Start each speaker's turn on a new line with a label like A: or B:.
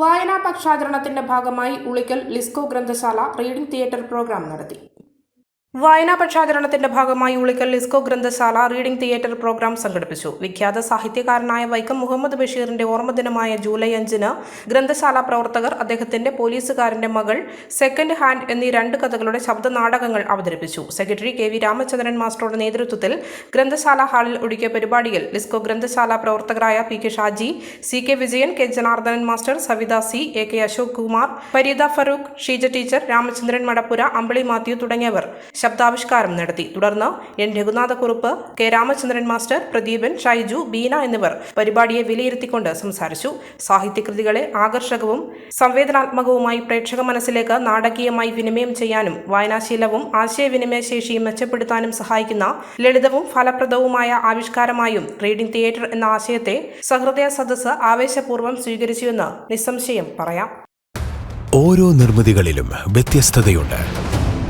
A: വായനാ പക്ഷാചരണത്തിന്റെ ഭാഗമായി ഉളിക്കൽ ലിസ്കോ ഗ്രന്ഥശാല റീഡിംഗ് തിയേറ്റർ പ്രോഗ്രാം നടത്തി. വായനാ പക്ഷാചരണത്തിന്റെ ഭാഗമായി ഉളിക്കൽ ലിസ്കോ ഗ്രന്ഥശാല റീഡിംഗ് തിയേറ്റർ പ്രോഗ്രാം സംഘടിപ്പിച്ചു. വിഖ്യാത സാഹിത്യകാരനായ വൈക്കം മുഹമ്മദ് ബഷീറിന്റെ ഓർമ്മദിനമായ ജൂലൈ അഞ്ചിന് ഗ്രന്ഥശാല പ്രവർത്തകർ അദ്ദേഹത്തിന്റെ പോലീസുകാരന്റെ മകൾ സെക്കൻഡ് ഹാൻഡ് എന്നീ രണ്ട് കഥകളുടെ ശബ്ദ നാടകങ്ങൾ അവതരിപ്പിച്ചു. സെക്രട്ടറി കെ വി രാമചന്ദ്രൻ മാസ്റ്ററുടെ നേതൃത്വത്തിൽ ഗ്രന്ഥശാല ഹാളിൽ ഒരുക്കിയ പരിപാടിയിൽ ലിസ്കോ ഗ്രന്ഥശാല പ്രവർത്തകരായ P K Shaji C K Vijayan K Janardhanan master Savitha C A K Ashok Kumar Fareeda Farooq Sheeja teacher Ramachandran Madappura Ambili Mathew തുടങ്ങിയവർ ശബ്ദാവിഷ്കാരം നടത്തി. തുടർന്ന് N. Raghunatha Kurup K. Ramachandran master Pradeepan Shyju Beena എന്നിവർ പരിപാടിയെ വിലയിരുത്തിക്കൊണ്ട് സംസാരിച്ചു. സാഹിത്യകൃതികളെ ആകർഷകവും സംവേദനാത്മകവുമായി പ്രേക്ഷക മനസ്സിലേക്ക് നാടകീയമായി വിനിമയം ചെയ്യാനും വായനാശീലവും ആശയവിനിമയ ശേഷിയും മെച്ചപ്പെടുത്താനും സഹായിക്കുന്ന ലളിതവും ഫലപ്രദവുമായ ആവിഷ്കാരമായും റീഡിംഗ് തിയേറ്റർ എന്ന ആശയത്തെ സഹൃദയ സദസ്സ് ആവേശപൂർവം സ്വീകരിച്ചുവെന്ന് നിസ്സംശയം പറയാം.
B: ഓരോ നിർമ്മിതികളിലും വ്യത്യസ്തതയുണ്ട്.